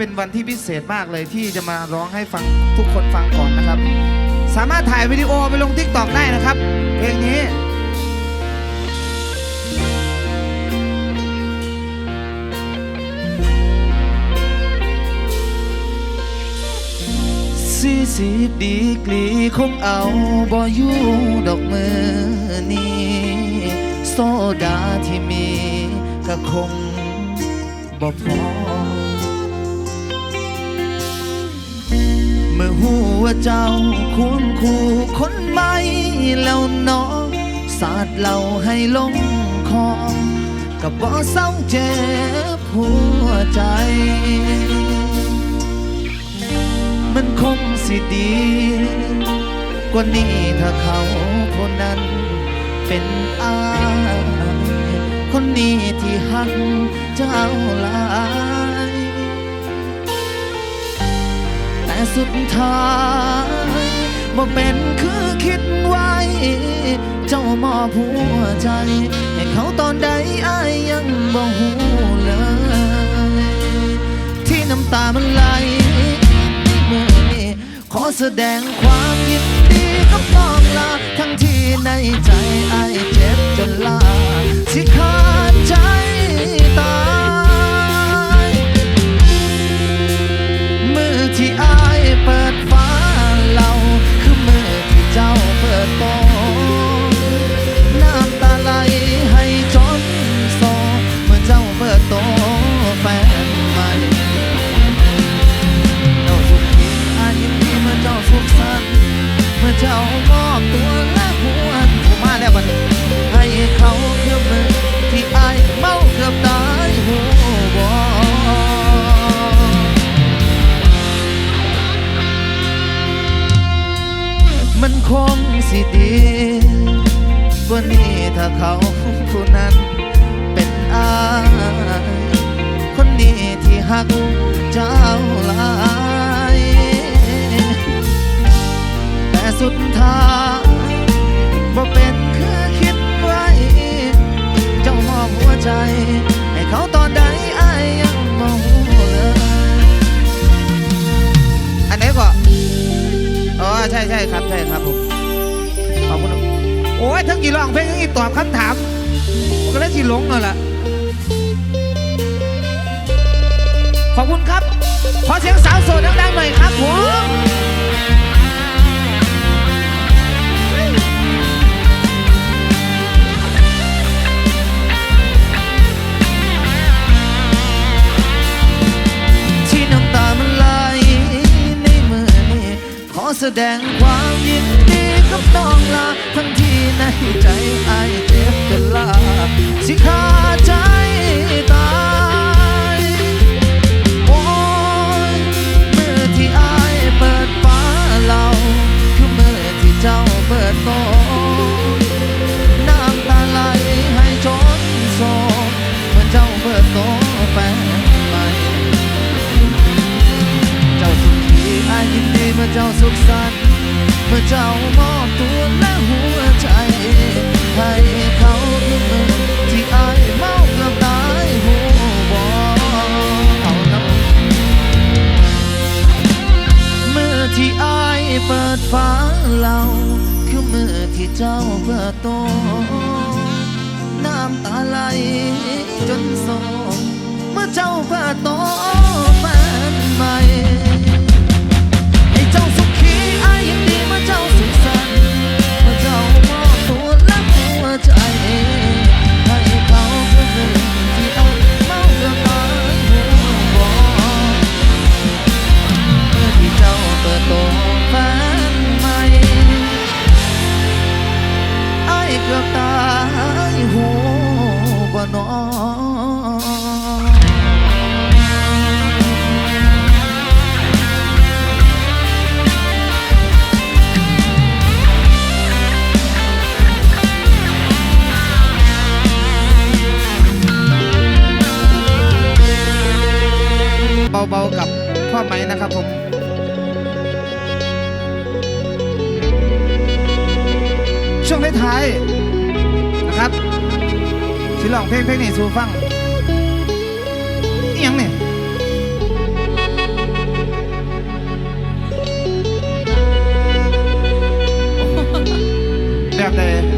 เป็นวันที่พิเศษมากเลยที่จะมาร้องให้ฟังทุกคนฟังก่อนนะครับ สามารถถ่ายวิดีโอไปลงทิกตอกได้นะครับ เพลงนี้ สี่สิบดีกรีคงเอาบอยู่ดอกมือนี้โซดาที่มีก็คงบ่พอ เมื่อหัวเจ้าคุ้นคู่คนใหม่แล้วน้องสาดเหล่าให้ลงคอกับบ่เศร้าเจ็บหัวใจ มันคงสิดี กว่านี้ถ้าเขาคนนั้นเป็นอาคนนี้ที่หักเจ้าลา สุดท้ายบ่เป็นคือคิดไว้ เจ้ามอบหัวใจ ให้เขาตอนใดอายยังบ่หูเลย ที่น้ำตามันไหลเมื่อนี้ขอแสดงความยินดีกับน้องลา ทั้งที่ในใจอายเจ็บจนลาสิขาด ผู้นั้นเป็นอายคนนี้ที่หักเจ้าลายแต่สุดท้ายบ่เป็นคือคิดไว้ เจ้ามอบหัวใจ ให้เขาตอนใดอายยังมองเลยอันไหนก็อ๋อใช่ใช่ครับใช่ครับผมขอบคุณโอ้ยทั้งกี่ร้องเพลงทั้งกี่ตอบคำถาม ก็ได้ที่หลงเลยล่ะขอบคุณครับ ขอเสียงสาวโสดดังๆหน่อยครับผมที่น้ำตามันไหลในมือนขอแสดงความยินดีกับน้องลาทั้งที่ในใจไอเจ็บจนลา สิขาดใจตายโอ้ยมือที่อายเปิดฟ้าเราคือเมื่อที่เจ้าเปิดโตน้ำตาไหลให้จนโซเมื่อเจ้าเปิดโตแฟนใหม่เจ้าสุขีอายยินดีเมื่อเจ้าสุขสันต์เมื่อเจ้า จนสองเมื่อเจ้าผ้าตอง ฟังอียังเนี่ยแบบใด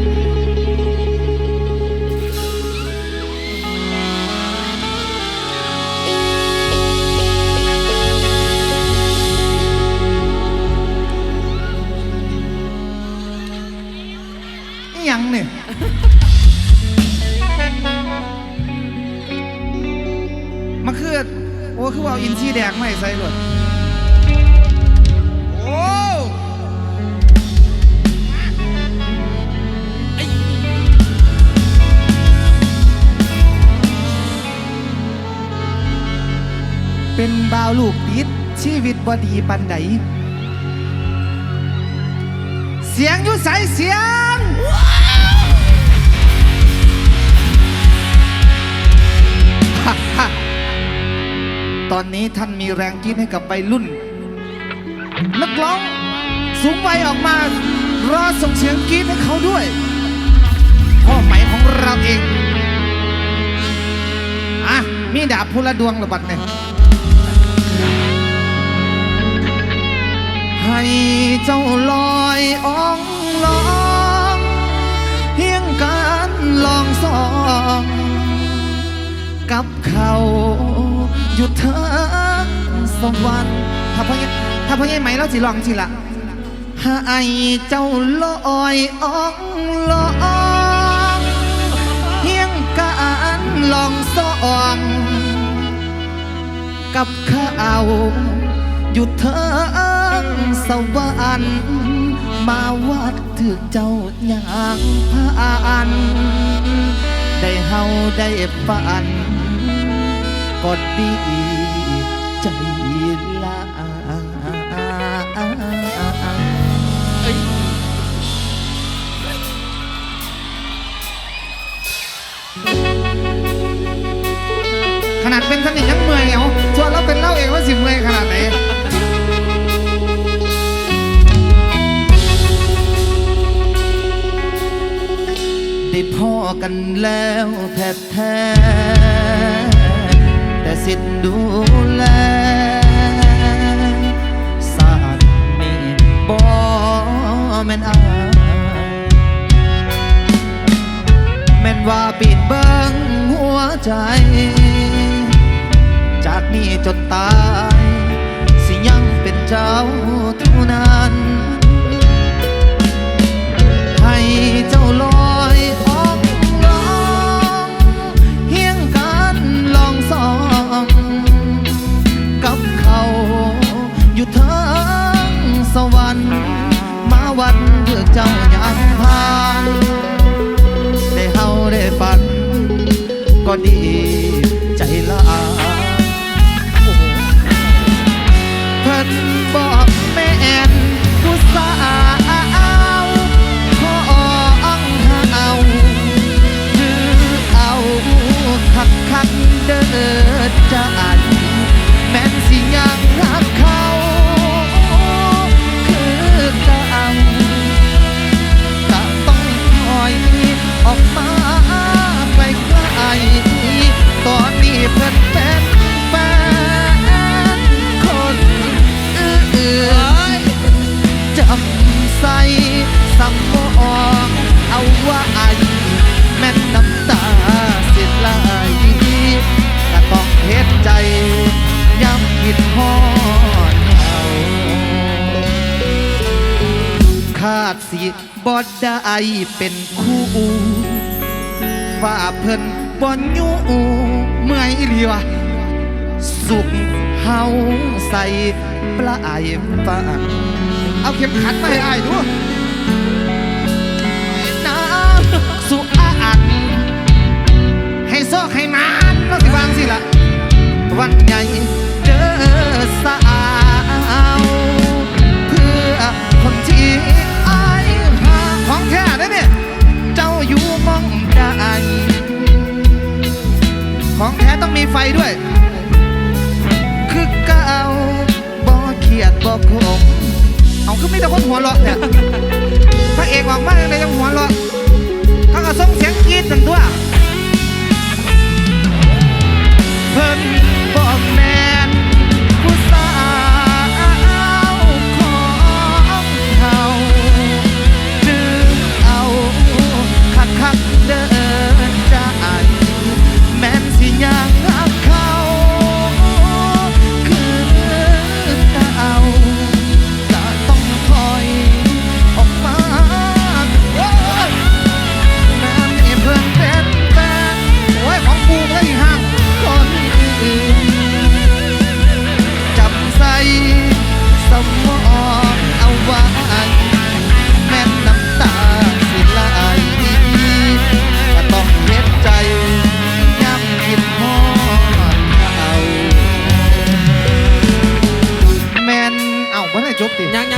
เป็นบ่าวลูกติดชีวิตบ่ดีปันใดเสียงอยู่ใสเสียง ตอนนี้ท่านมีแรงกินให้กับใบรุ่น นักร้องสูงวัยออกมารอส่งเสียงกรีดให้เขาด้วย พ่อไหมของเราเอง อะ มีดาบพละดวงระบัดเนี่ย ให้เจ้าลอยอ่องลองเพียงการลองสอง กับเขาอยู่เทิงสวรรค์ถ้าพ่อใหญ่ถ้าพ่อใหญ่ไหมเราสิลองสิละให้เจ้าลอยอ่องลองเพียงการลองสองกับเขาอยู่เทิง สวรรค์มาวัดถึกเจ้าอย่างผ่านได้เฮาได้ฝันก็ดีใจลาขนาดเป็นสนิทยังเมื่อยเอาชวนเราเป็นเล่าเองว่าสิเมื่อย พ่อกันแล้วแทบแท้ แต่สิทธิ์ดูแลศาสตร์นี่บ่แม่นอาแม่นว่าปิดเบิ้งหัวใจ จากนี้จนตาย สิยังเป็นเจ้าเท่านั้นให้เจ้าลอยอ ได้เป็นคู่ว่าเพิ่นบ่อยู่เมื่อยอีหลีวะสุขเฮาใส่ปลายฟ้าเอาเข็มขัดมาให้อายดูน้ำสุอาดให้ซอกให้นานแล้วสิวางสิละวันใหญ่ มีไฟด้วย คือเก่าบ่เครียดบ่คมเอาคือมีแต่คนหัวเราะเนี่ยพระเอกออกมาเลยยังหัวเราะเขาก็ส่งเสียงกรี๊ดตั้งตัวเพิ่นบ ติ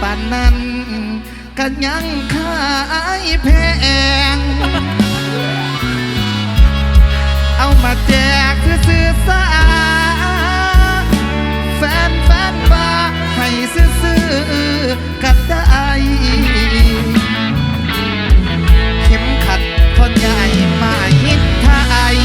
ป่านนั้นกันยังขายแพง เอามาแจกคือซื้อๆซาแฟนแฟนๆว่าให้ซื้อๆกันได้เข็มขัดคนใหญ่มาฮิตไทย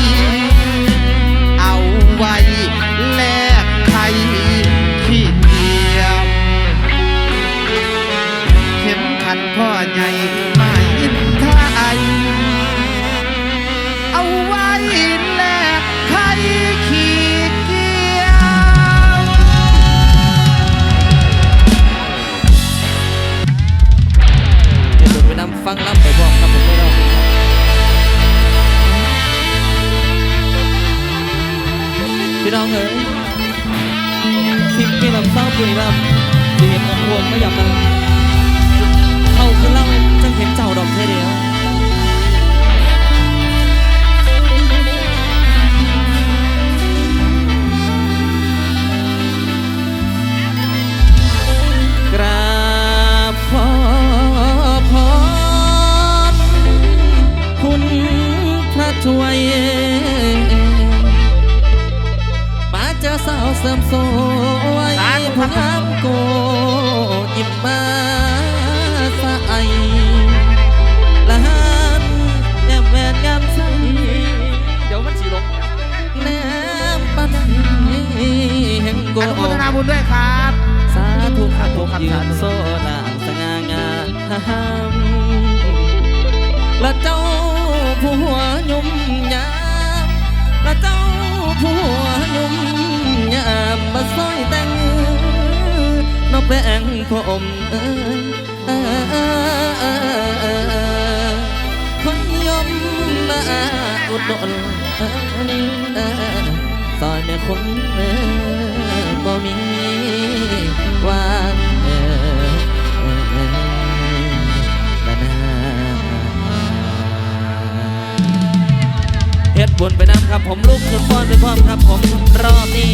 าเจอสาวเสริมสวยสาธุพงามโกยิ้มมาสะไอละหันแอมแวนงามใสเดี๋ยวมันสีลงแนมปันแห่งโกอนุโมทนาบุญด้วยครับ สาธุสาธุครับยืสานธุโซนางสง่างามและเจ้าผู้หัวยุ่มยามและเจ้าผู้หัวยุ่ม มาซอยแต่งนกแปลงผมคนยมมาอุดหนุนซอยแม่คนเอ้ยบ่มีวางเอ้ยเอ้ยเอ้ยละนาเฮ็ดบุญไปน้ำครับผมลูกสุดป้อนไปพร้อมครับผมรอบนี้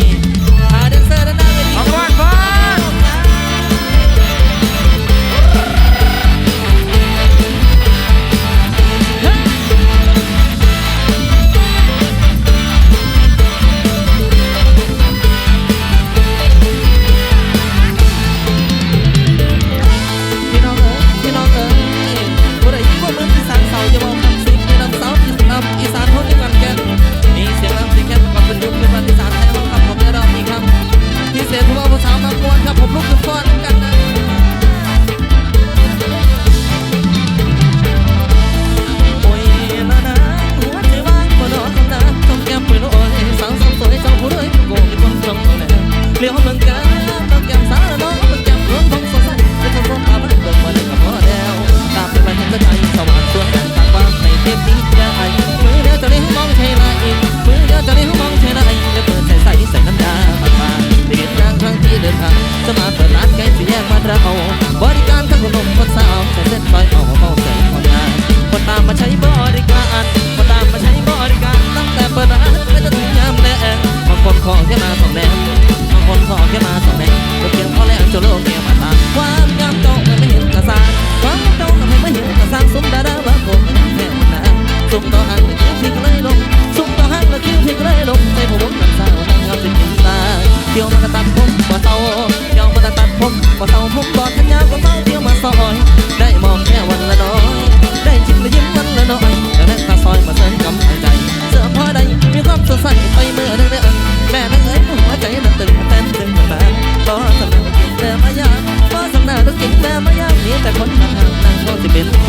แค่มาสองแนวบางคนขอแค่มาสองแนวเราเพียงพอแล้วจนโลกเนี่ยมาตามความงามโตกัไม่เห็นกระซานความโตกันไม่เห็นกระซานสมดาดาว่าผมแน่นะสมต่อหักและคิ้วพลิกเลยลงสมต่อหักและคิ้วพลิกเลยลงใจผมวงกันสาวนางงามเป็นกินตาเที่ยวมากระตัดผมกว่าเตาเที่ยวมากระตัดผมกว่าเตาผมกอดทันยาวกว่าเตาเที่ยวมาซอยได้มองแค่วันละน้อยได้จิ้มและยิ้มวันละน้อยแต่แม่ตาซอยมาเสริมกำลังใจเสื้อผ้าใดมีความสดใสไปเมื่อใด กินแม่ไม่ยามนี้แต่คนมาทางนั่งก็จะเป็นโค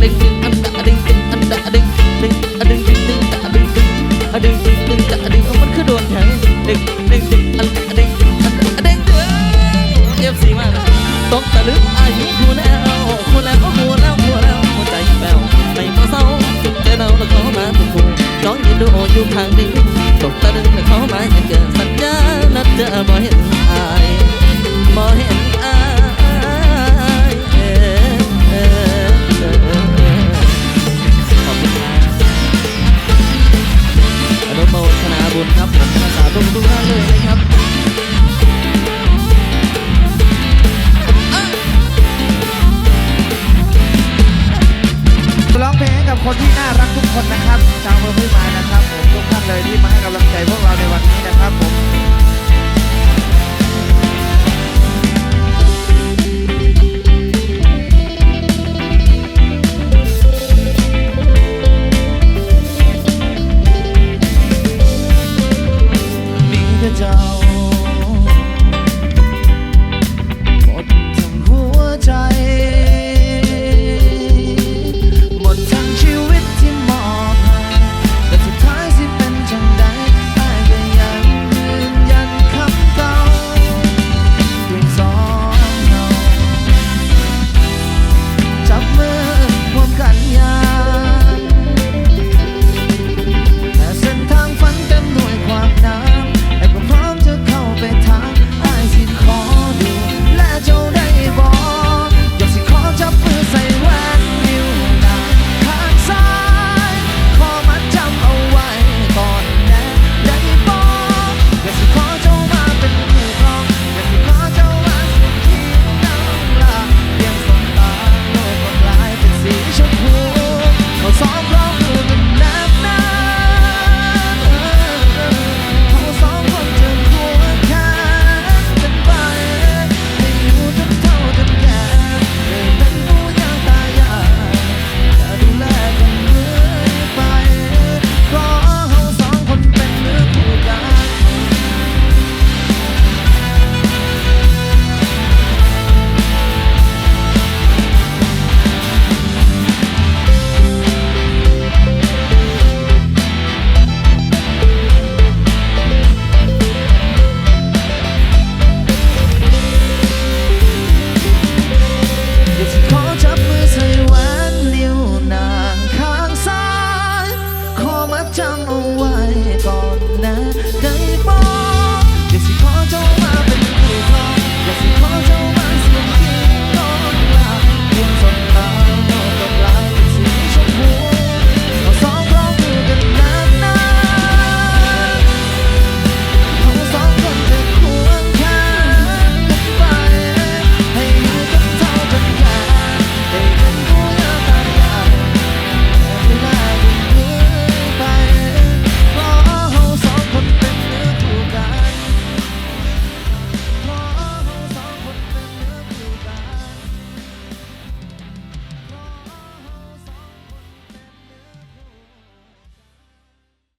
งโารักทุกคนนะครับชาวเมืองพิมายนะครับผมทุกท่านเลยที่มาให้กำลังใจพวกเราในวันนี้นะครับผม